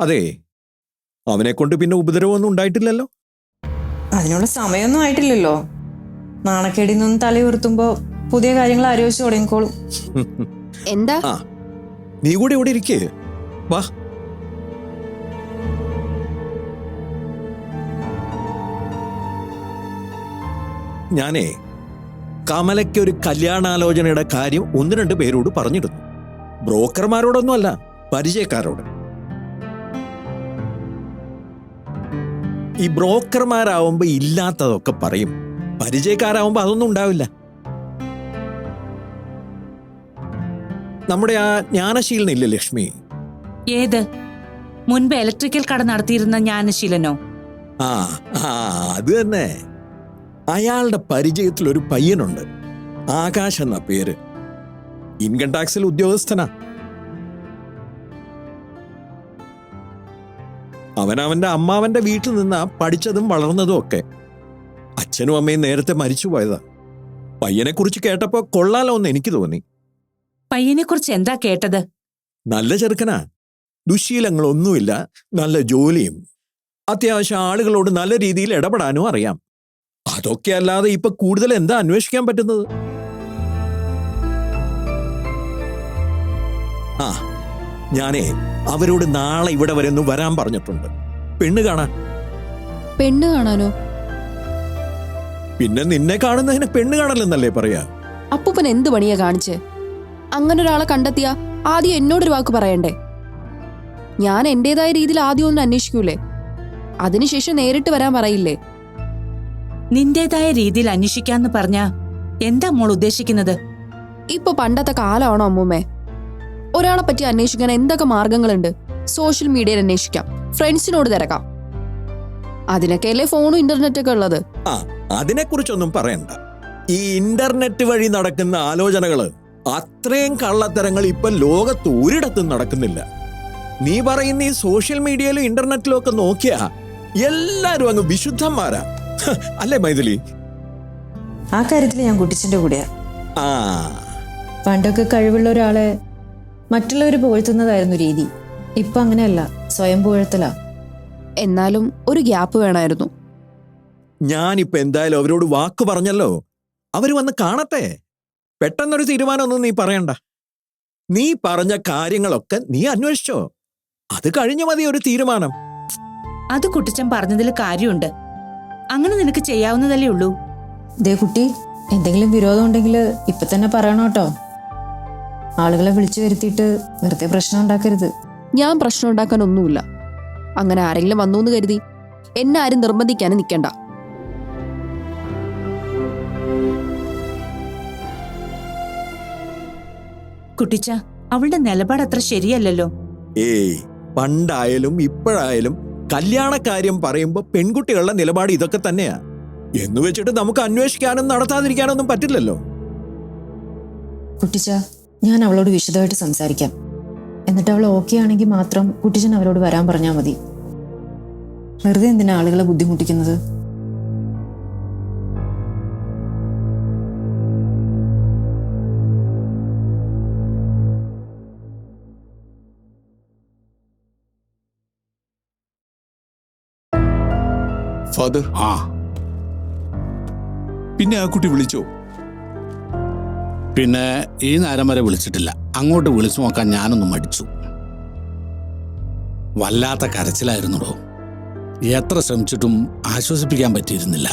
അതെ. അവനെ കൊണ്ട് പിന്നെ ഉപദ്രവമൊന്നും ഉണ്ടായിട്ടില്ലല്ലോ? അതിനുള്ള സമയമൊന്നും ആയിട്ടില്ലല്ലോ. നാണക്കേടിൽ നിന്ന് തലയുയർത്തുമ്പോ പുതിയ കാര്യങ്ങൾ ആലോചിച്ച് തുടങ്ങിക്കോളും. എന്താ? ആ നീ കൂടെ ഇവിടെ ഇരിക്കേ? വാ. ഞാനേ കമലയ്ക്ക് ഒരു കല്യാണാലോചനയുടെ കാര്യം ഒന്ന് രണ്ട് പേരോട് പറഞ്ഞിരുന്നു ബ്രോക്കർമാരോടൊന്നും അല്ല പരിചയക്കാരോട്. ഈ ബ്രോക്കർമാരാവുമ്പോ ഇല്ലാത്തതൊക്കെ പറയും. പരിചയക്കാരാവുമ്പോ അതൊന്നും ഉണ്ടാവില്ല. നമ്മുടെ ആ ജ്ഞാനശീലനില്ലേ ലക്ഷ്മി? ഏത്? മുൻപ് ഇലക്ട്രിക്കൽ കട നടത്തിയിരുന്ന ജ്ഞാനശീലനോ? ആ ആ അത് തന്നെ. അയാളുടെ പരിചയത്തിൽ ഒരു പയ്യനുണ്ട്. ആകാശ് എന്ന പേര്. ഇൻകം ടാക്സിൽ ഉദ്യോഗസ്ഥനാ. അവൻ അവന്റെ അമ്മാവന്റെ വീട്ടിൽ നിന്ന് പഠിച്ചതും വളർന്നതും ഒക്കെ. അച്ഛനും അമ്മയും നേരത്തെ മരിച്ചു പോയതാ. പയ്യനെ കുറിച്ച് കേട്ടപ്പോ കൊള്ളാലോ എന്ന് എനിക്ക് തോന്നി. പയ്യനെ കുറിച്ച് എന്താ കേട്ടത്? നല്ല ചെറുക്കനാ. ദുശീലങ്ങളൊന്നുമില്ല. നല്ല ജോലിയും. അത്യാവശ്യം ആളുകളോട് നല്ല രീതിയിൽ ഇടപെടാനും അറിയാം. അതൊക്കെ അല്ലാതെ ഇപ്പൊ കൂടുതൽ എന്താ അന്വേഷിക്കാൻ പറ്റുന്നത്? ആ ഞാനേ അവരോട് നാളെ ഇവിടെ വരെ ഒന്ന് വരാൻ പറഞ്ഞിട്ടുണ്ട്. പെണ്ണ് കാണാൻ. പെണ്ണ് കാണാനോ? പിന്നെ നിന്നെ കാണുന്നതിന് പെണ്ണ് കാണലെന്നല്ലേ പറയാ? അപ്പൂപ്പൻ എന്ത് പണിയാ കാണിച്ച്? അങ്ങനെ ഒരാളെ കണ്ടെത്തിയ ആദ്യം എന്നോടൊരു വാക്ക് പറയണ്ടേ? ഞാൻ എന്റേതായ രീതിയിൽ ആദ്യം ഒന്ന് അന്വേഷിക്കൂലേ? അതിനുശേഷം നേരിട്ട് വരാൻ പറയില്ലേ? നിന്റേതായ രീതിയിൽ അന്വേഷിക്കാന്ന് പറഞ്ഞ എന്താ മോൾ ഉദ്ദേശിക്കുന്നത്? ഇപ്പൊ പണ്ടത്തെ കാലമാണോ അമ്മൂമ്മേ? ഒരാളെ പറ്റി അന്വേഷിക്കാൻ എന്തൊക്കെ മാർഗങ്ങളുണ്ട്? സോഷ്യൽ മീഡിയയിൽ അന്വേഷിക്കാം. ഫ്രണ്ട്സിനോട് തിരക്കാം. അതിനൊക്കെയല്ലേ ഫോണും ഇന്റർനെറ്റൊക്കെ ഉള്ളത്? ആ അതിനെക്കുറിച്ചൊന്നും പറയണ്ട. ഈ ഇന്റർനെറ്റ് വഴി നടക്കുന്ന ആലോചനകൾ അത്രയും കള്ളത്തരങ്ങൾ ഇപ്പൊ ലോകത്ത് ഒരിടത്തും നടക്കുന്നില്ല. നീ പറയുന്ന ഈ സോഷ്യൽ മീഡിയയിലും ഇന്റർനെറ്റിലും ഒക്കെ നോക്കിയാ എല്ലാരും അങ്ങ് വിശുദ്ധന്മാരാ. അല്ലേ മൈഥിലി? ആ കാര്യത്തിൽ ഞാൻ കുട്ടിച്ചിന്റെ കൂടെയാ. ആ. പണ്ടൊക്കെ കഴിവുള്ള ഒരാളെ മറ്റുള്ളവർ പുകഴ്ത്തുന്നതായിരുന്നു രീതി. ഇപ്പൊ അങ്ങനെയല്ല. സ്വയം പുകഴ്ത്തലാ. എന്നാലും ഒരു ഗ്യാപ്പ് വേണമായിരുന്നു. ഇപ്പൊ എന്തായാലും അവരോട് വാക്ക് പറഞ്ഞല്ലോ. അവർ വന്ന് കാണട്ടെ. പെട്ടെന്നൊരു തീരുമാനമൊന്നും നീ പറയണ്ട. നീ പറഞ്ഞ കാര്യങ്ങളൊക്കെ നീ അന്വേഷിച്ചോ. അത് കഴിഞ്ഞ മതി ഒരു തീരുമാനം. അത് കുട്ടിച്ചൻ പറഞ്ഞതിൽ കാര്യമുണ്ട്. അങ്ങനെ നിനക്ക് ചെയ്യാവുന്നതല്ലേ ഉള്ളൂ. ദേ കുട്ടി എന്തെങ്കിലും വിരോധം ഉണ്ടെങ്കിൽ ഇപ്പൊ തന്നെ പറയണം കേട്ടോ ആളുകളെ വിളിച്ചു വരുത്തിയിട്ട് വെറുതെ പ്രശ്നം ഉണ്ടാക്കരുത്. ഞാൻ പ്രശ്നം ഉണ്ടാക്കാൻ ഒന്നുമില്ല. അങ്ങനെ ആരെങ്കിലും വന്നു എന്ന് കരുതി എന്നെ ആരും നിർബന്ധിക്കാനും നിൽക്കണ്ട. കുട്ടിച്ച അവളുടെ നിലപാട് അത്ര ശരിയല്ലല്ലോ. ഏയ് പണ്ടായാലും ഇപ്പോഴായാലും കല്യാണക്കാര്യം പറയുമ്പോ പെൺകുട്ടികളുടെ നിലപാട് ഇതൊക്കെ തന്നെയാ. എന്ന് വെച്ചിട്ട് നമുക്ക് അന്വേഷിക്കാനും നടത്താതിരിക്കാനൊന്നും പറ്റില്ലല്ലോ. കുട്ടിച്ച ഞാൻ അവളോട് വിശദമായിട്ട് സംസാരിക്കാം. എന്നിട്ട് അവൾ ഓക്കെ ആണെങ്കിൽ മാത്രം കുട്ടിച്ചൻ അവരോട് വരാൻ പറഞ്ഞാൽ മതി. വെറുതെ എന്തിനാ ആളുകളെ ബുദ്ധിമുട്ടിക്കുന്നത്? ഫാദർ ആ. പിന്നെ ആ കുട്ടി വിളിച്ചോ? പിന്നെ ഈ നേരം വരെ വിളിച്ചിട്ടില്ല. അങ്ങോട്ട് വിളിച്ചു നോക്കാൻ ഞാനൊന്ന് മടിച്ചു. വല്ലാത്ത കരച്ചിലായിരുന്നുടോ. എത്ര ശ്രമിച്ചിട്ടും ആശ്വസിപ്പിക്കാൻ പറ്റിയിരുന്നില്ല.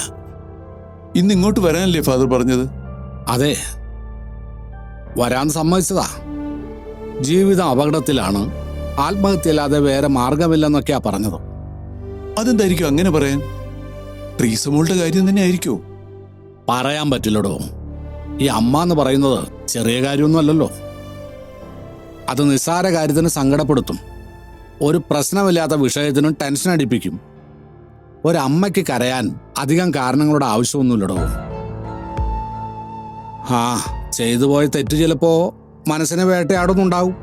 ഇന്ന് ഇങ്ങോട്ട് വരാനല്ലേ ഫാദർ പറഞ്ഞത്? അതെ. വരാൻ സമ്മതിച്ചതാ. ജീവിതം അപകടത്തിലാണ്. ആത്മഹത്യയല്ലാതെ വേറെ മാർഗമില്ലെന്നൊക്കെയാ പറഞ്ഞത്. അതെന്തായിരിക്കും അങ്ങനെ പറയാൻ? പ്രീസമോളുടെ കാര്യം തന്നെ ആയിരിക്കോ പറയാൻ പറ്റില്ലടോ. ഈ അമ്മ എന്ന് പറയുന്നത് ചെറിയ കാര്യമൊന്നുമല്ലല്ലോ. അത് നിസ്സാര കാര്യത്തിന് സങ്കടപ്പെടുത്തും. ഒരു പ്രശ്നമില്ലാത്ത വിഷയത്തിനും ടെൻഷൻ അടിപ്പിക്കും. ഒരമ്മയ്ക്ക് കരയാൻ അധികം കാരണങ്ങളുടെ ആവശ്യമൊന്നുമില്ലടോ. ആ ചെയ്തു പോയ തെറ്റ് ചിലപ്പോ മനസ്സിനെ വേട്ടയാടുന്നുണ്ടാവും.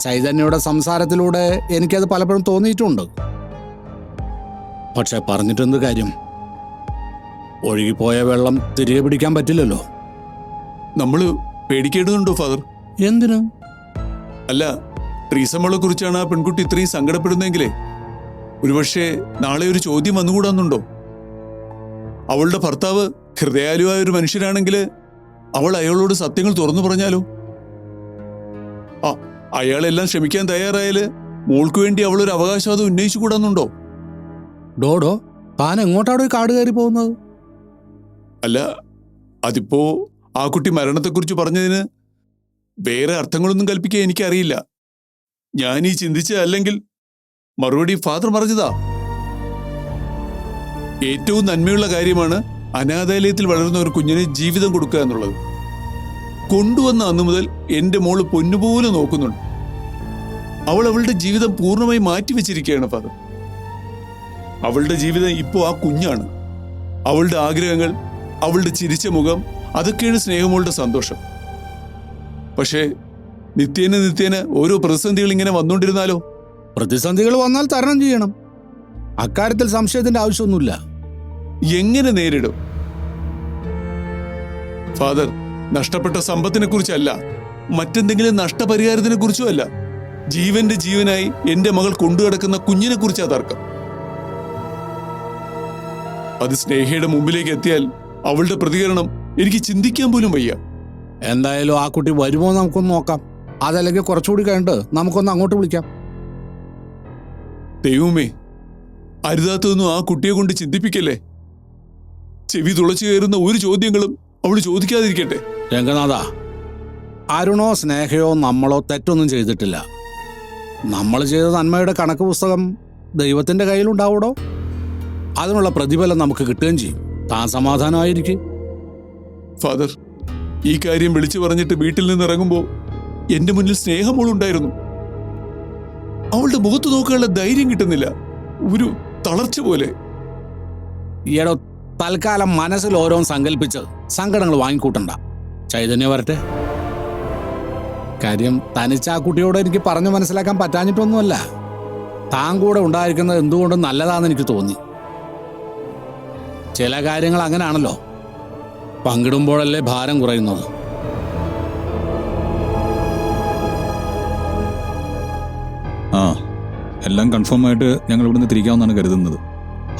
ചൈതന്യയുടെ സംസാരത്തിലൂടെ എനിക്കത് പലപ്പോഴും തോന്നിയിട്ടുണ്ട്. പക്ഷെ പറഞ്ഞിട്ടെന്ത് കാര്യം? ഒഴുകിപ്പോയ വെള്ളം തിരികെ പിടിക്കാൻ പറ്റില്ലല്ലോ. നമ്മൾ പേടിക്കേണ്ടതുണ്ടോ ഫാദർ? എന്തിനു? അല്ല ട്രീസമ്മളെ കുറിച്ചാണ് ആ പെൺകുട്ടി ഇത്രയും സങ്കടപ്പെടുന്നെങ്കിലേ ഒരുപക്ഷെ നാളെ ഒരു ചോദ്യം വന്നുകൂടാന്നുണ്ടോ? അവളുടെ ഭർത്താവ് ഹൃദയാലുവായ ഒരു മനുഷ്യനാണെങ്കിൽ അവൾ അയാളോട് സത്യങ്ങൾ തുറന്നു പറഞ്ഞാലോ? ആ അയാളെല്ലാം ക്ഷമിക്കാൻ തയ്യാറായാൽ മോൾക്ക് വേണ്ടി അവൾ ഒരു അവകാശവാദം ഉന്നയിച്ചു കൂടാന്നുണ്ടോ ഡോഡോ താൻ എങ്ങോട്ടാടോ ഈ കാട് കയറി പോകുന്നത്? അല്ല അതിപ്പോ ആ കുട്ടി മരണത്തെക്കുറിച്ച് പറഞ്ഞതിന് വേറെ അർത്ഥങ്ങളൊന്നും കൽപ്പിക്കാൻ എനിക്കറിയില്ല. ഞാൻ ഈ ചിന്തിച്ച അല്ലെങ്കിൽ മറുപടി ഫാദർ പറഞ്ഞതാ. ഏറ്റവും നന്മയുള്ള കാര്യമാണ് അനാഥാലയത്തിൽ വളരുന്ന ഒരു കുഞ്ഞിന് ജീവിതം കൊടുക്കുക എന്നുള്ളത്. കൊണ്ടുവന്ന അന്നു മുതൽ എന്റെ മോൾ പൊന്നുപോലെ നോക്കുന്നുണ്ട്. അവൾ അവളുടെ ജീവിതം പൂർണമായി മാറ്റിവെച്ചിരിക്കുകയാണ് ഫാദർ. അവളുടെ ജീവിതം ഇപ്പോൾ ആ കുഞ്ഞാണ്. അവളുടെ ആഗ്രഹങ്ങൾ അവളുടെ ചിരിച്ച മുഖം അതൊക്കെയാണ് സ്നേഹമോളുടെ സന്തോഷം. പക്ഷേ നിത്യേന നിത്യേന ഓരോ പ്രതിസന്ധികൾ ഇങ്ങനെ വന്നുകൊണ്ടിരുന്നാലോ? പ്രതിസന്ധികൾ വന്നാൽ തരണം ചെയ്യണം. അക്കാര്യത്തിൽ സംശയത്തിന്റെ ആവശ്യമൊന്നുമില്ല. എങ്ങനെ നേരിടും? ഫാദർ നഷ്ടപ്പെട്ട സമ്പത്തിനെ കുറിച്ചല്ല മറ്റെന്തെങ്കിലും നഷ്ടപരിഹാരത്തിനെ കുറിച്ചും അല്ല. ജീവന്റെ ജീവനായി എന്റെ മകൾ കൊണ്ടുകിടക്കുന്ന കുഞ്ഞിനെ കുറിച്ചാ തർക്കം. അത് സ്നേഹയുടെ മുമ്പിലേക്ക് എത്തിയാൽ അവളുടെ പ്രതികരണം എനിക്ക് ചിന്തിക്കാൻ പോലും വയ്യ. എന്തായാലും ആ കുട്ടി വരുമോ നമുക്കൊന്ന് നോക്കാം. അതല്ലെങ്കിൽ കുറച്ചുകൂടി കഴിഞ്ഞിട്ട് നമുക്കൊന്ന് അങ്ങോട്ട് വിളിക്കാം. ദൈവമേ അരുതാത്തതൊന്നും ആ കുട്ടിയെ കൊണ്ട് ചിന്തിപ്പിക്കല്ലേ? ചെവി തുളച്ചു കയറുന്ന ഒരു ചോദ്യങ്ങളും അവൾ ചോദിക്കാതിരിക്കട്ടെ. രംഗനാഥ അരുണോ സ്നേഹയോ നമ്മളോ തെറ്റൊന്നും ചെയ്തിട്ടില്ല. നമ്മൾ ചെയ്ത നന്മയുടെ കണക്ക് പുസ്തകം ദൈവത്തിന്റെ കയ്യിലുണ്ടാവൂടോ അതിനുള്ള പ്രതിഫലം നമുക്ക് കിട്ടുകയും ചെയ്യും. താൻ സമാധാനമായിരിക്കും ഫാദർ ഈ കാര്യം വിളിച്ചു പറഞ്ഞിട്ട് വീട്ടിൽ നിന്ന് ഇറങ്ങുമ്പോൾ എന്റെ മുന്നിൽ സ്നേഹമോളുണ്ടായിരുന്നു അവളുടെ മുഖത്ത് നോക്കാനുള്ള ധൈര്യം കിട്ടുന്നില്ല. ഒരു തളർച്ച പോലെ. ഈയിടെ തൽക്കാലം മനസ്സിൽ ഓരോ സങ്കല്പിച്ച് സങ്കടങ്ങൾ വാങ്ങിക്കൂട്ടണ്ട. ചൈതന്യ വരട്ടെ. കാര്യം തനിച്ച് ആ കുട്ടിയോട് എനിക്ക് പറഞ്ഞു മനസ്സിലാക്കാൻ പറ്റാഞ്ഞിട്ടൊന്നുമല്ല. താൻ കൂടെ ഉണ്ടായിരിക്കുന്നത് എന്തുകൊണ്ടും നല്ലതാണെന്ന് എനിക്ക് തോന്നി. ചില കാര്യങ്ങൾ അങ്ങനെയാണല്ലോ പങ്കിടുമ്പോഴല്ലേ ഭാരം കുറയുന്നത്. ആ എല്ലാം കൺഫേം ആയിട്ട് ഞങ്ങൾ ഇവിടുന്ന് തിരിക്കാമെന്നാണ് കരുതുന്നത്.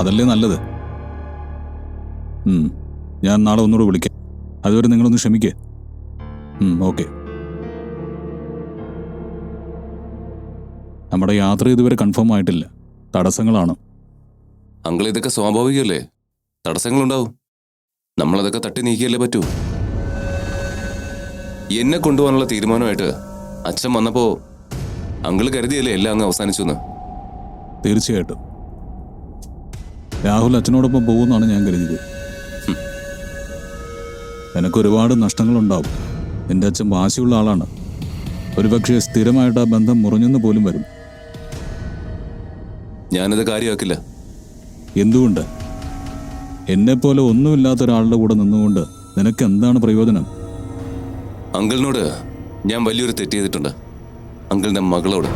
അതല്ലേ നല്ലത്? ഞാൻ നാളെ ഒന്നുകൂടെ വിളിക്കാം. അതുവരെ നിങ്ങളൊന്ന് ക്ഷമിക്കേ. ഓക്കെ. നമ്മുടെ യാത്ര ഇതുവരെ കൺഫേം ആയിട്ടില്ല. തടസ്സങ്ങളാണ്. അങ്കിൾ ഇതൊക്കെ സ്വാഭാവികമല്ലേ? തടസ്സങ്ങളുണ്ടാവും. നമ്മളതൊക്കെ തട്ടി നീക്കിയല്ലേ പറ്റൂ? എന്നെ കൊണ്ടുപോകാനുള്ള തീരുമാനമായിട്ട് അച്ഛൻ വന്നപ്പോ അങ്കിൾ കരുതിയല്ലേ എല്ലാം അങ്ങ് അവസാനിച്ചു എന്ന് തീർച്ചയായിട്ടും. രാഹുൽ അച്ഛനോടൊപ്പം പോകുമെന്നാണ് ഞാൻ കരുതിയത്. എനിക്ക് ഒരുപാട് നഷ്ടങ്ങളുണ്ടാവും. എന്റെ അച്ഛൻ വാശിയുള്ള ആളാണ്. ഒരുപക്ഷെ സ്ഥിരമായിട്ട് ആ ബന്ധം മുറിഞ്ഞെന്ന് പോലും വരും. ഞാനത് കാര്യമാക്കില്ല. എന്തുകൊണ്ട്? എന്നെപ്പോലെ ഒന്നുമില്ലാത്ത ഒരാളുടെ കൂടെ നിന്നുകൊണ്ട് നിനക്ക് എന്താണ് പ്രയോജനം? അങ്കിളിനോട് ഞാൻ വലിയൊരു തെറ്റ് ചെയ്തിട്ടുണ്ട്. അങ്കിളിന്റെ മകളോട്.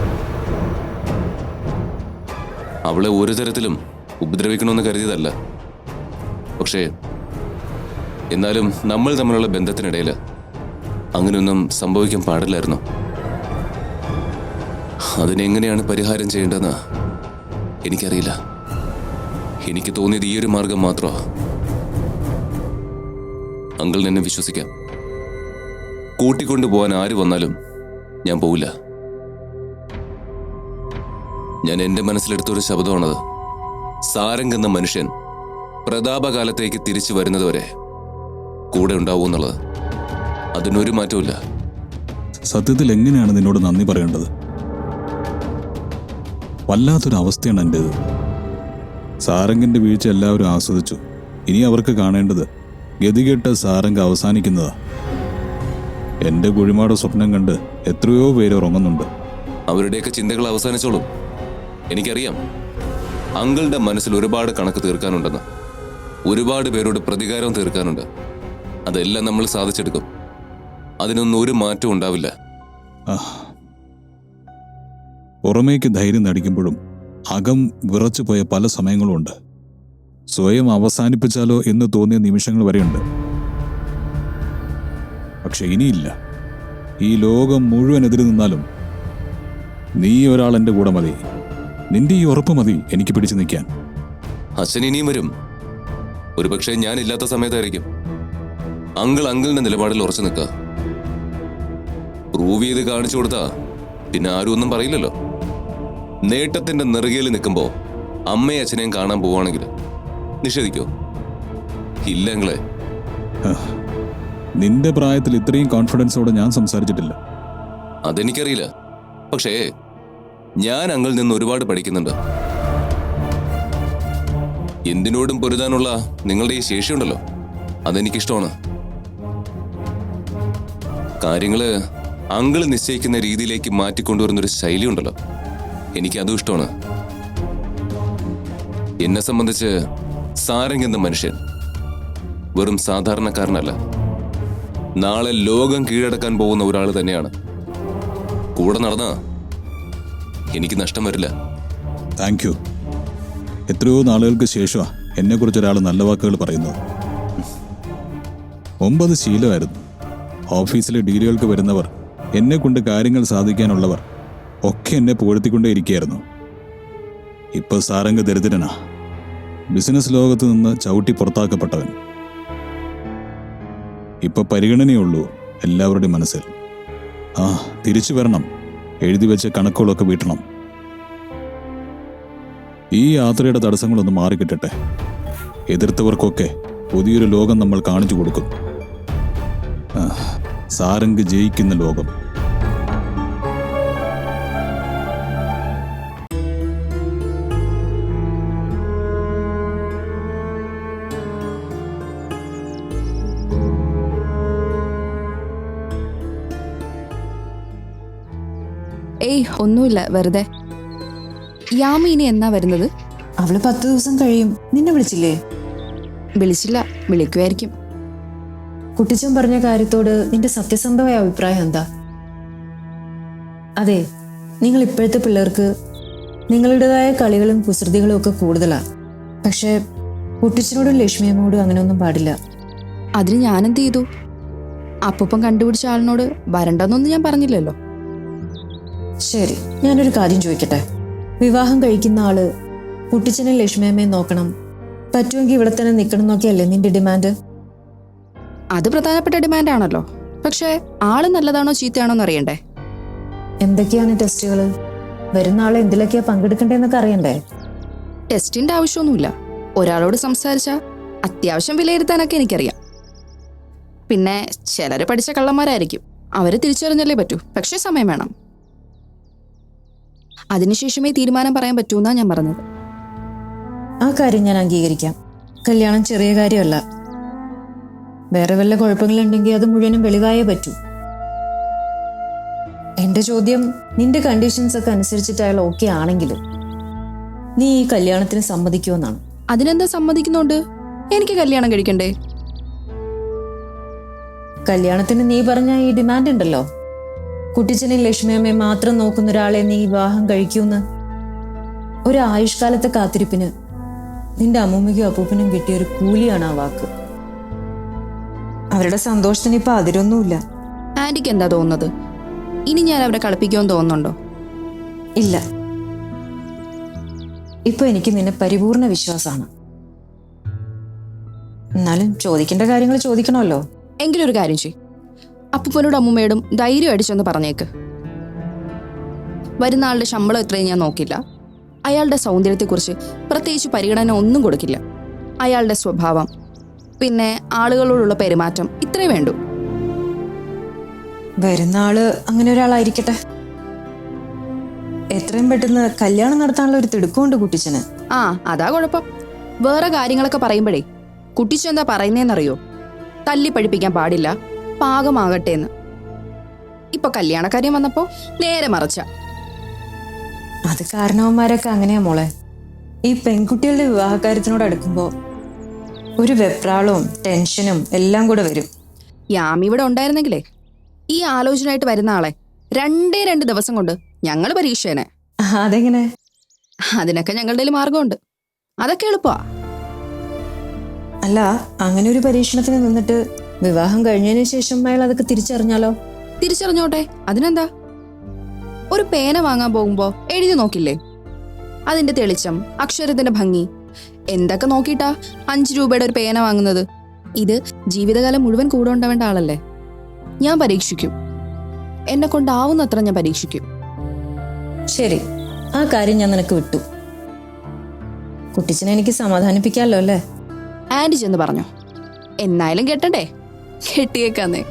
അവളെ ഒരു തരത്തിലും ഉപദ്രവിക്കണമെന്ന് കരുതിയതല്ല. പക്ഷേ എന്നാലും നമ്മൾ തമ്മിലുള്ള ബന്ധത്തിനിടയിൽ അങ്ങനെയൊന്നും സംഭവിക്കാൻ പാടില്ലായിരുന്നു. അതിനെങ്ങനെയാണ് പരിഹാരം ചെയ്യേണ്ടതെന്ന് എനിക്കറിയില്ല. എനിക്ക് തോന്നിയത് ഈ ഒരു മാർഗം മാത്രമാ. അങ്കിളിന് എന്നെ വിശ്വസിക്കാം. കൂട്ടിക്കൊണ്ടു പോകാൻ ആര് വന്നാലും ഞാൻ പോവില്ല. ഞാൻ എന്റെ മനസ്സിലെടുത്തൊരു ശബ്ദമാണത്. സാരംഗ് എന്ന മനുഷ്യൻ പ്രതാപകാലത്തേക്ക് തിരിച്ചു വരുന്നതുവരെ കൂടെ ഉണ്ടാവും എന്നുള്ളത്. അതിനൊരു മാറ്റമില്ല സത്യത്തിൽ എങ്ങനെയാണ് നിന്നോട് നന്ദി പറയേണ്ടത്? വല്ലാത്തൊരു അവസ്ഥയാണ് എന്റേത്. സാരംഗിന്റെ വീഴ്ച എല്ലാവരും ആസ്വദിച്ചു. ഇനി അവർക്ക് കാണേണ്ടത് ഗതികെട്ട സാരംഗ് അവസാനിക്കുന്നതാ. എന്റെ കുഴിമാട സ്വപ്നം കണ്ട് എത്രയോ പേര് ഉറങ്ങുന്നുണ്ട്. അവരുടെയൊക്കെ ചിന്തകൾ അവസാനിച്ചോളും. എനിക്കറിയാം അങ്കിളുടെ മനസ്സിൽ ഒരുപാട് കണക്ക് തീർക്കാനുണ്ടെന്ന്. ഒരുപാട് പേരോട് പ്രതികാരം തീർക്കാനുണ്ട്. അതെല്ലാം നമ്മൾ സാധിച്ചെടുക്കും. അതിനൊന്നും ഒരു മാറ്റവും ഉണ്ടാവില്ല. പുറമേക്ക് ധൈര്യം നടിക്കുമ്പോഴും അകം വിറച്ചു പോയ പല സമയങ്ങളുമുണ്ട് സ്വയം അവസാനിപ്പിച്ചാലോ എന്ന് തോന്നിയ നിമിഷങ്ങൾ വരെയുണ്ട്. പക്ഷെ ഇനിയില്ല. ഈ ലോകം മുഴുവൻ എതിര് നിന്നാലും നീ ഒരാൾ എന്റെ കൂടെ മതി. നിന്റെ ഈ ഉറപ്പ് മതി എനിക്ക് പിടിച്ചു നിൽക്കാൻ. അച്ഛൻ ഇനിയും വരും. ഒരുപക്ഷെ ഞാൻ ഇല്ലാത്ത സമയത്തായിരിക്കും. അങ്കിൾ അങ്കിളിന്റെ നിലപാടിൽ ഉറച്ചു നിൽക്കുക. പ്രൂവ് ചെയ്ത് കാണിച്ചു കൊടുത്താ പിന്നെ ആരും ഒന്നും പറയില്ലല്ലോ. നേട്ടത്തിന്റെ നെറുകയിൽ നിൽക്കുമ്പോൾ അമ്മയും അച്ഛനെയും കാണാൻ പോവാണെങ്കിൽ നിഷേധിക്കോ? ഇല്ലെങ്കിലേ നിന്റെ പ്രായത്തിൽ ഇത്രയും കോൺഫിഡൻസോടെ ഞാൻ സംസാരിച്ചിട്ടില്ല. അതെനിക്കറിയില്ല. പക്ഷേ ഞാൻ അങ്ങിൽ നിന്ന് ഒരുപാട് പഠിക്കുന്നുണ്ട്. എന്തിനോടും പൊരുതാനുള്ള നിങ്ങളുടെ ഈ ശേഷിയുണ്ടല്ലോ. അതെനിക്കിഷ്ടമാണ്. കാര്യങ്ങൾ അങ്കിൾ നിശ്ചയിക്കുന്ന രീതിയിലേക്ക് മാറ്റിക്കൊണ്ടുവരുന്നൊരു ശൈലി ഉണ്ടല്ലോ എനിക്ക് അതും ഇഷ്ടമാണ്. എന്നെ സംബന്ധിച്ച് സാരംഗ് എന്ന മനുഷ്യൻ വെറും സാധാരണക്കാരനല്ല. നാളെ ലോകം കീഴടക്കാൻ പോകുന്ന ഒരാൾ തന്നെയാണ്. കൂടെ നടന്ന എനിക്ക് നഷ്ടം വരില്ല. Thank you. എത്രയോ നാളുകൾക്ക് ശേഷമാണ് എന്നെക്കുറിച്ച് ഒരാൾ നല്ല വാക്കുകൾ പറയുന്നത്. ഒമ്പത് ശീലമായിരുന്നു. ഓഫീസിലെ ഡീലുകൾക്ക് വരുന്നവർ എന്നെ കൊണ്ട് കാര്യങ്ങൾ സാധിക്കാനുള്ളവർ ഒക്കെ എന്നെ പുകഴ്ത്തിക്കൊണ്ടേ ഇരിക്കുകയായിരുന്നു. ഇപ്പൊ സാരംഗ ദരിദ്രനാ. ബിസിനസ് ലോകത്ത് നിന്ന് ചവിട്ടി പുറത്താക്കപ്പെട്ടവൻ. ഇപ്പൊ പരിഗണനയുള്ളൂ എല്ലാവരുടെയും മനസ്സിൽ. ആ തിരിച്ചു വരണം. എഴുതി വെച്ച കണക്കുകളൊക്കെ വീട്ടണം. ഈ യാത്രയുടെ തടസ്സങ്ങളൊന്ന് മാറിക്കിട്ടട്ടെ. എതിർത്തവർക്കൊക്കെ പുതിയൊരു ലോകം നമ്മൾ കാണിച്ചു കൊടുക്കും. സാരംഗ് ജയിക്കുന്ന ലോകം. ഒന്നുമില്ല വെറുതെ. യാമി ഇനി എന്നാ വരുന്നത്? അവൾ പത്ത് ദിവസം കഴിയും. നിന്നെ വിളിച്ചില്ലേ? വിളിച്ചില്ല. വിളിക്കുമായിരിക്കും കുട്ടിച്ചൻ പറഞ്ഞ കാര്യത്തോട് നിന്റെ സത്യസന്ധമായ അഭിപ്രായം എന്താ? അതെ നിങ്ങൾ ഇപ്പോഴത്തെ പിള്ളേർക്ക് നിങ്ങളുടേതായ കളികളും കുസൃതികളും ഒക്കെ കൂടുതലാ. പക്ഷേ കുട്ടിച്ചനോടും ലക്ഷ്മിയമ്മോടും അങ്ങനെയൊന്നും പാടില്ല. അതിന് ഞാനെന്ത് ചെയ്തു? അപ്പൂപ്പം കണ്ടുപിടിച്ച ആളിനോട് വരണ്ടെന്നൊന്നും ഞാൻ പറഞ്ഞില്ലല്ലോ. ശരി ഞാനൊരു കാര്യം ചോദിക്കട്ടെ? വിവാഹം കഴിക്കുന്ന ആൾ കുട്ടിച്ചനെ ലക്ഷ്മിയമ്മയെ നോക്കണം. പറ്റുമെങ്കിൽ ഇവിടെ തന്നെ നിൽക്കണം എന്നൊക്കെയല്ലേ നിന്റെ ഡിമാൻഡ്? അത് പ്രധാനപ്പെട്ട ഡിമാൻഡ് ആണല്ലോ പക്ഷേ ആൾ നല്ലതാണോ ചീത്തയാണോ എന്ന് അറിയണ്ടേ എന്തൊക്കെയാണ് ടെസ്റ്റുകൾ വരുന്ന ആളെ എന്തിലൊക്കെയാ പങ്കെടുക്കണ്ടേന്നൊക്കെ അറിയണ്ടേ? ടെസ്റ്റിന്റെ ആവശ്യമൊന്നുമില്ല. ഒരാളോട് സംസാരിച്ച അത്യാവശ്യം വിലയിരുത്താനൊക്കെ എനിക്കറിയാം. പിന്നെ ചിലര് പഠിച്ച കള്ളന്മാരായിരിക്കും. അവരെ തിരിച്ചറിഞ്ഞല്ലേ പറ്റൂ. പക്ഷേ സമയം വേണം. അതിനുശേഷമേ തീരുമാനം പറയാൻ പറ്റൂന്നാ ഞാൻ പറഞ്ഞത്. ആ കാര്യം ഞാൻ അംഗീകരിക്കാം. കല്യാണം ചെറിയ കാര്യമല്ല. വേറെ വല്ല കുഴപ്പങ്ങളുണ്ടെങ്കിൽ അത് മുഴുവനും വെളിവായേ പറ്റൂ. എന്റെ ചോദ്യം നിന്റെ കണ്ടീഷൻസ് ഒക്കെ അനുസരിച്ചിട്ട് അയാൾ ഓക്കെ ആണെങ്കിൽ നീ ഈ കല്യാണത്തിന് സമ്മതിക്കുമെന്നാണ് അതിനെന്താ സമ്മതിക്കുന്നുണ്ട്? എനിക്ക് കല്യാണം കഴിക്കണ്ടേ? കല്യാണത്തിന് നീ പറഞ്ഞ ഈ ഡിമാൻഡ് ഉണ്ടല്ലോ. കുട്ടിച്ചനെ ലക്ഷ്മിയമ്മയെ മാത്രം നോക്കുന്ന ഒരാളെ നീ വിവാഹം കഴിക്കൂന്ന്? ഒരു ആയുഷ്കാലത്തെ കാത്തിരിപ്പിന് നിന്റെ അമ്മൂമ്മയ്ക്കും അപ്പൂപ്പനും കിട്ടിയ ഒരു കൂലിയാണ് ആ വാക്ക്. അവരുടെ സന്തോഷത്തിന് ഇപ്പൊ അതിരൊന്നുമില്ല. ആന്റിക്ക് എന്താ തോന്നുന്നത്? ഇനി ഞാൻ അവരെ കളിപ്പിക്കുമെന്ന് തോന്നുന്നുണ്ടോ? ഇല്ല. ഇപ്പൊ എനിക്ക് നിന്നെ പരിപൂർണ വിശ്വാസമാണ്. എന്നാലും ചോദിക്കേണ്ട കാര്യങ്ങൾ ചോദിക്കണമല്ലോ. എങ്കിലും ഒരു കാര്യം ചെയ് അപ്പൂപ്പനോടും അമ്മൂമ്മയോടും ധൈര്യം അടിച്ചൊന്ന് പറഞ്ഞേക്ക്. വരുന്ന ആളുടെ ശമ്പളം എത്രയും ഞാൻ നോക്കില്ല. അയാളുടെ സൗന്ദര്യത്തെക്കുറിച്ച് പ്രത്യേകിച്ച് പരിഗണന ഒന്നും കൊടുക്കില്ല. അയാളുടെ സ്വഭാവം പിന്നെ ആളുകളോടുള്ള പെരുമാറ്റം ഇത്രേ വേണ്ടൂ. വരുന്ന ആൾ അങ്ങനെ ഒരാളായിരിക്കട്ടെ. എത്രയും പെട്ടെന്ന് കല്യാണം നടത്താനുള്ള ഒരു തിടുക്കമുണ്ട് കുട്ടിച്ചന്. ആ അതാ കുഴപ്പം. വേറെ കാര്യങ്ങളൊക്കെ പറയുമ്പോഴേ കുട്ടിച്ചെന്താ പറയുന്നേന്നറിയോ? തല്ലി പഠിപ്പിക്കാൻ പാടില്ല. പാകമാകട്ടെ എന്ന് ഇപ്പൊ കല്യാണക്കാര്യം വന്നപ്പോ നേരെ മറച്ച. അത് കാരണവന്മാരൊക്കെ അങ്ങനെയാ മോളെ. ഈ പെൺകുട്ടികളുടെ വിവാഹകാര്യത്തിനോട് അടുക്കുമ്പോ ഒരു വെപ്രാളവും ടെൻഷനും എല്ലാം കൂടെ വരും. യാമി ഇവിടെ ഉണ്ടായിരുന്നെങ്കിലേ ഈ ആലോചനയായിട്ട് വരുന്ന ആളെ രണ്ടേ രണ്ട് ദിവസം കൊണ്ട് ഞങ്ങൾ പരീക്ഷേനെ. അതെങ്ങനെ? അതിനൊക്കെ ഞങ്ങളുടെ മാർഗമുണ്ട് അതൊക്കെ എളുപ്പമാ അല്ല അങ്ങനെ ഒരു പരീക്ഷണത്തിന് നിന്നിട്ട് വിവാഹം കഴിഞ്ഞതിന് ശേഷം അയാൾ അതൊക്കെ തിരിച്ചറിഞ്ഞാലോ? തിരിച്ചറിഞ്ഞോട്ടെ. അതിനെന്താ? ഒരു പേന വാങ്ങാൻ പോകുമ്പോ എഴുതി നോക്കില്ലേ? അതിന്റെ തെളിച്ചം അക്ഷരത്തിന്റെ ഭംഗി. എന്തൊക്കെ നോക്കിയിട്ടാ അഞ്ച് രൂപയുടെ ഒരു പേന വാങ്ങുന്നത്? ഇത് ജീവിതകാലം മുഴുവൻ കൂടെ ഉണ്ടാവേണ്ട ആളല്ലേ? ഞാൻ പരീക്ഷിക്കും. എന്നെ കൊണ്ടാവുന്നത്ര ഞാൻ പരീക്ഷിക്കും. ശരി. ആ കാര്യം ഞാൻ നിനക്ക് വിട്ടു. കുട്ടിച്ചനെ എനിക്ക് സമാധാനിപ്പിക്കാമല്ലോ അല്ലേ? ആൻഡി ചെന്ന് പറഞ്ഞു. എന്നായാലും കെട്ടണ്ടേ? കെട്ടിയേക്കാന്നേ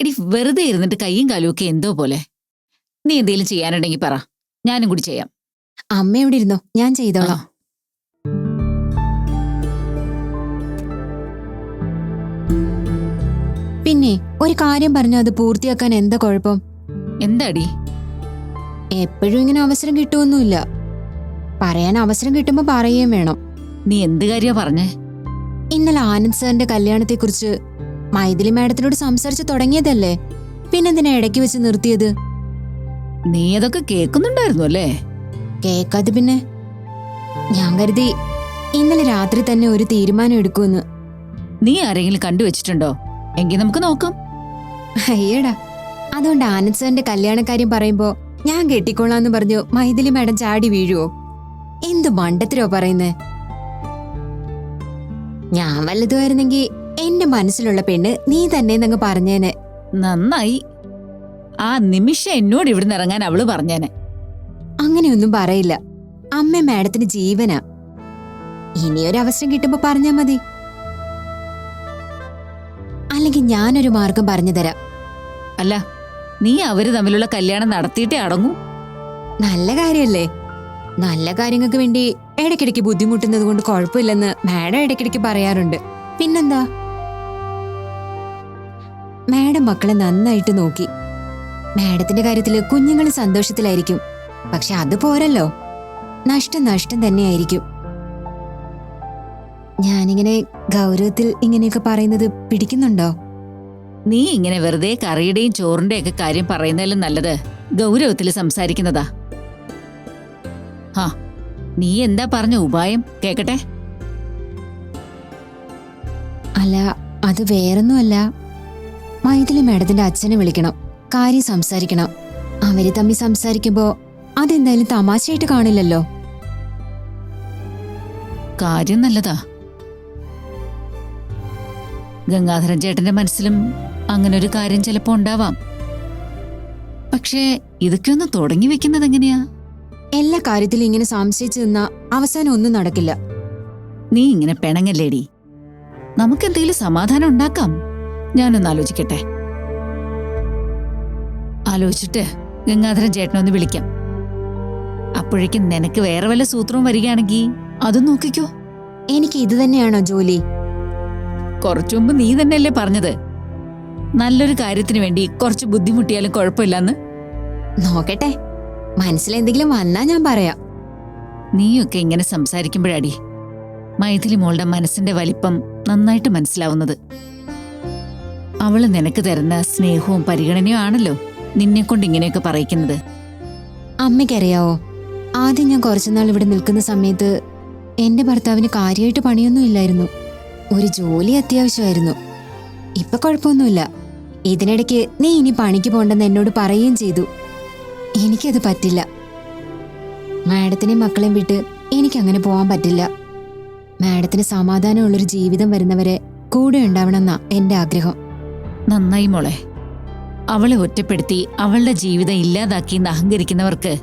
എടി വെറുതെ ഇരുന്നിട്ട് കൈയും കാലും ഒക്കെ എന്തോ പോലെ. നീ എന്തെങ്കിലും ചെയ്യാനുണ്ടെങ്കിൽ പറ. ഞാനും കൂടി ചെയ്യാം. അമ്മ എവിടെ ഇരുന്നോ? ഞാൻ ചെയ്തോളാം. ഒരു കാര്യം പറഞ്ഞു അത് പൂർത്തിയാക്കാൻ എന്താ കുഴപ്പം? എന്താടി? എപ്പോഴും ഇങ്ങനെ അവസരം കിട്ടുമൊന്നുമില്ല പറയാൻ അവസരം കിട്ടുമ്പോ പറയുകയും വേണം. നീ എന്ത് കാര്യ പറഞ്ഞേ? ഇന്നലെ ആനന്ദ് സാറിന്റെ കല്യാണത്തെക്കുറിച്ച് മൈഥിലി മാഡത്തിനോട് സംസാരിച്ചു തുടങ്ങിയതല്ലേ? പിന്നെന്തിനാ ഇടയ്ക്ക് വെച്ച് നിർത്തിയത്? നീ അതൊക്കെ കേൾക്കുന്നുണ്ടായിരുന്നു അല്ലേ? കേക്കാതെ പിന്നെ. ഞാൻ കരുതി ഇന്നലെ രാത്രി തന്നെ ഒരു തീരുമാനം എടുക്കുമെന്ന്. നീ ആരെങ്കിലും കണ്ടുവച്ചിട്ടുണ്ടോ? എങ്കിൽ നമുക്ക് നോക്കാം. അയ്യടാ അതുകൊണ്ട് ആനന്ദന്റെ കല്യാണക്കാര്യം പറയുമ്പോ ഞാൻ കെട്ടിക്കോളാന്ന് പറഞ്ഞു മൈഥിലി മാഡം ചാടി വീഴുവോ? എന്ത് മണ്ടത്തിലോ പറയുന്നേ? ഞാൻ വല്ലതുമായിരുന്നെങ്കി എന്റെ മനസ്സിലുള്ള പെണ്ണ് നീ തന്നെ എന്നങ്ങ് പറഞ്ഞേനെ. നന്നായി. ആ നിമിഷം എന്നോട് ഇവിടുന്ന് ഇറങ്ങാൻ അവൾ പറഞ്ഞേനെ. അങ്ങനെയൊന്നും പറയില്ല. അമ്മ മാഡത്തിന് ജീവനാ. ഇനിയൊരു അവസരം കിട്ടുമ്പോ പറഞ്ഞാ മതി. അല്ലെങ്കിൽ ഞാനൊരു മാർഗം പറഞ്ഞു തരാം. അല്ല നീ അവർ തമ്മിലുള്ള കല്യാണം നടത്തിയിട്ടേ അടങ്ങൂ. നല്ല കാര്യല്ലേ? നല്ല കാര്യങ്ങൾക്ക് വേണ്ടി ഇടയ്ക്കിടയ്ക്ക് ബുദ്ധിമുട്ടുന്നത് കൊണ്ട് കുഴപ്പമില്ലെന്ന് മാഡം ഇടയ്ക്കിടയ്ക്ക് പറയാറുണ്ട്. പിന്നെന്താ? മാഡം മക്കളെ നന്നായിട്ട് നോക്കി. മാഡത്തിന്റെ കാര്യത്തിൽ കുഞ്ഞുങ്ങൾ സന്തോഷത്തിലായിരിക്കും. പക്ഷെ അത് പോരല്ലോ. നഷ്ടം നഷ്ടം തന്നെയായിരിക്കും. ഞാനിങ്ങനെ ഗൗരവത്തിൽ ഇങ്ങനെയൊക്കെ പറയുന്നത് പിടിക്കുന്നുണ്ടോ? നീ ഇങ്ങനെ വെറുതെ കറിയുടെയും ചോറിന്റെയും ഒക്കെ കാര്യം പറയുന്നതിലും നല്ലത്? ഗൗരവത്തിൽ സംസാരിക്കുന്നതാ. ഹാ നീ എന്താ പറഞ്ഞ ഉപായം? കേക്കട്ടെ. അല്ല അത് വേറൊന്നുമല്ല. മൈഥിലി മാഡത്തിന്റെ അച്ഛനെ വിളിക്കണം. കാര്യം സംസാരിക്കണം. അവർ തമ്മിൽ സംസാരിക്കുമ്പോ അതെന്തായാലും തമാശയായിട്ട് കാണില്ലല്ലോ. കാര്യം നല്ലതാ. ഗംഗാധരൻ ചേട്ടന്റെ മനസ്സിലും അങ്ങനെ ഒരു കാര്യം ചിലപ്പോ ഉണ്ടാവാം. പക്ഷേ ഇതൊക്കെ ഒന്ന് തുടങ്ങി വെക്കുന്നത് എങ്ങനെയാ? എല്ലാ കാര്യത്തിലും ഇങ്ങനെ സംശയിച്ചു നിന്നാ അവസാനം ഒന്നും നടക്കില്ല. നീ ഇങ്ങനെ പിണങ്ങല്ലേടി. നമുക്കെന്തെങ്കിലും സമാധാനം ഉണ്ടാക്കാം. ഞാനൊന്ന് ആലോചിക്കട്ടെ. ആലോചിച്ചിട്ട് ഗംഗാധരൻ ചേട്ടനൊന്ന് വിളിക്കാം. അപ്പോഴേക്കും നിനക്ക് വേറെ വല്ല സൂത്രവും വരികയാണെങ്കിൽ അതും നോക്കിക്കോ. എനിക്ക് ഇത് തന്നെയാണോ ജോലി? കുറച്ചു മുമ്പ് നീ തന്നെയല്ലേ പറഞ്ഞത്? നല്ലൊരു കാര്യത്തിന് വേണ്ടി കുറച്ച് ബുദ്ധിമുട്ടിയാലും കുഴപ്പമില്ലെന്ന്. നോക്കട്ടെ. മനസ്സിലെന്തെങ്കിലും വന്നാ ഞാൻ പറയാം. നീയൊക്കെ ഇങ്ങനെ സംസാരിക്കുമ്പോഴാടി മൈഥിലി മോളുടെ മനസ്സിന്റെ വലിപ്പം നന്നായിട്ട് മനസ്സിലാവുന്നത്. അവൾ നിനക്ക് തരുന്ന സ്നേഹവും പരിഗണനയും ആണല്ലോ നിന്നെ കൊണ്ട് ഇങ്ങനെയൊക്കെ പറയിക്കുന്നത്. അമ്മയ്ക്കറിയാവോ ആദ്യം ഞാൻ കുറച്ചുനാൾ ഇവിടെ നിൽക്കുന്ന സമയത്ത് എന്റെ ഭർത്താവിന് കാര്യമായിട്ട് പണിയൊന്നും ഇല്ലായിരുന്നു. ഒരു ജോലി അത്യാവശ്യമായിരുന്നു. ഇപ്പൊ കുഴപ്പമൊന്നുമില്ല. ഇതിനിടയ്ക്ക് നീ ഇനി പണിക്ക് പോണ്ടെന്ന് എന്നോട് പറയുകയും ചെയ്തു. എനിക്കത് പറ്റില്ല. മാഡത്തിനെയും മക്കളെയും വിട്ട് എനിക്കങ്ങനെ പോവാൻ പറ്റില്ല. മാഡത്തിന് സമാധാനമുള്ളൊരു ജീവിതം വരുന്നവരെ കൂടെ ഉണ്ടാവണമെന്നാ എന്റെ ആഗ്രഹം. നന്നായി മോളെ. അവളെ ഒറ്റപ്പെടുത്തി അവളുടെ ജീവിതം ഇല്ലാതാക്കി എന്ന് അഹങ്കരിക്കുന്നവർക്ക്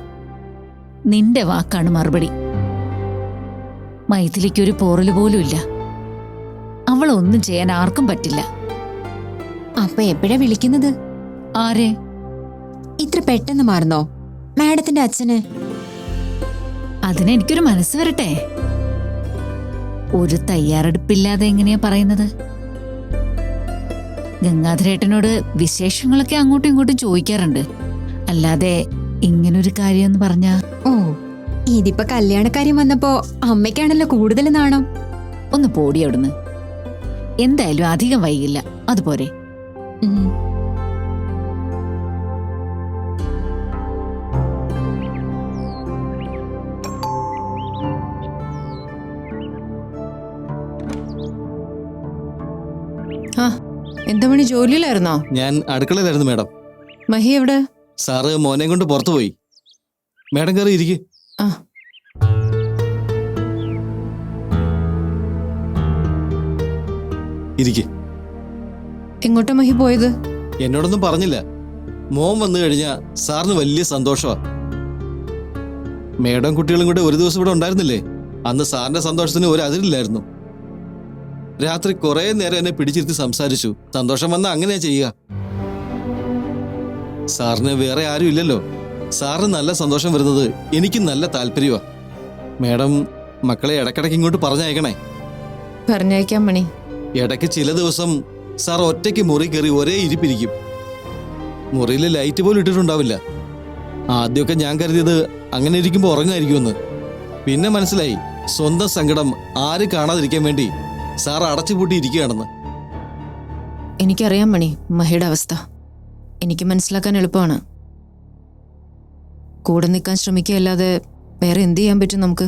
നിന്റെ വാക്കാണ് മറുപടി. മൈഥിലിക്കൊരു പോറൽ പോലും ഇല്ല അവളൊന്നും ചെയ്യാൻ ആർക്കും പറ്റില്ല. അപ്പൊ എപ്പോഴാ വിളിക്കുന്നത്? ആരെ? ഇത്ര പെട്ടെന്ന് മാറുന്നോ? മാഡത്തിന്റെ അച്ഛന്? അതിന് എനിക്കൊരു മനസ്സ് വരട്ടെ. ഒരു തയ്യാറെടുപ്പില്ലാതെ എങ്ങനെയാ പറയുന്നത്? ഗംഗാധരേട്ടനോട് വിശേഷങ്ങളൊക്കെ അങ്ങോട്ടും ഇങ്ങോട്ടും ചോദിക്കാറുണ്ട്. അല്ലാതെ ഇങ്ങനൊരു കാര്യം പറഞ്ഞാ? ഓ ഇതിപ്പോ കല്യാണക്കാര്യം വന്നപ്പോ അമ്മയ്ക്കാണല്ലോ കൂടുതൽ നാണം. ഒന്ന് പോടി അവിടുന്ന്. എന്തായാലും അധികം വൈകില്ല. അതുപോലെ എന്താ മണി ജോലിയിലായിരുന്നോ? ഞാൻ അടുക്കളയിലായിരുന്നു മേഡം. മഹി എവിടെ? സാറ് മോനെ കൊണ്ട് പുറത്തു പോയി മാഡം കയറി ഇരിക്കും. ഇരിക്ക്. എങ്ങോട്ടാ മഹി പോയത്? എന്നോടൊന്നും പറഞ്ഞില്ല. മോൻ വന്നു കഴിഞ്ഞാ സാറിന് വലിയ സന്തോഷമാ മേഡം കുട്ടികളും കൂടെ ഒരു ദിവസം ഇവിടെ ഉണ്ടായിരുന്നില്ലേ? അന്ന് സാറിന്റെ സന്തോഷത്തിന് ഒരു അതിരില്ലായിരുന്നു. രാത്രി കുറെ നേരം എന്നെ പിടിച്ചിരുത്തി സംസാരിച്ചു. സന്തോഷം വന്ന അങ്ങനെയാ ചെയ്യുക. സാറിന് വേറെ ആരും ഇല്ലല്ലോ. സാറിന് നല്ല സന്തോഷം വരുന്നത് എനിക്ക് നല്ല താല്പര്യമാ മേഡം മക്കളെ ഇടക്കിടക്ക് ഇങ്ങോട്ട് പറഞ്ഞയക്കണേ. പറഞ്ഞയക്കാം മണി. ഇടയ്ക്ക് ചില ദിവസം സാർ ഒറ്റയ്ക്ക് മുറി കയറി ഒരേ ഇരിപ്പിരിക്കും. മുറിയിൽ ലൈറ്റ് പോലും ഇട്ടിട്ടുണ്ടാവില്ല. ആദ്യമൊക്കെ ഞാൻ കരുതിയത് അങ്ങനെ ഇരിക്കുമ്പോൾ ഉറങ്ങായിരിക്കുമെന്ന്. പിന്നെ മനസ്സിലായി സ്വന്തം സങ്കടം ആര് കാണാതിരിക്കാൻ വേണ്ടി സാർ അടച്ചുപൂട്ടി ഇരിക്കുകയാണെന്ന്. എനിക്കറിയാം മണി മഹിയുടെ അവസ്ഥ. എനിക്ക് മനസ്സിലാക്കാൻ എളുപ്പമാണ്. കൂടെ നിൽക്കാൻ ശ്രമിക്കുകയല്ലാതെ വേറെ എന്ത് ചെയ്യാൻ പറ്റും നമുക്ക്?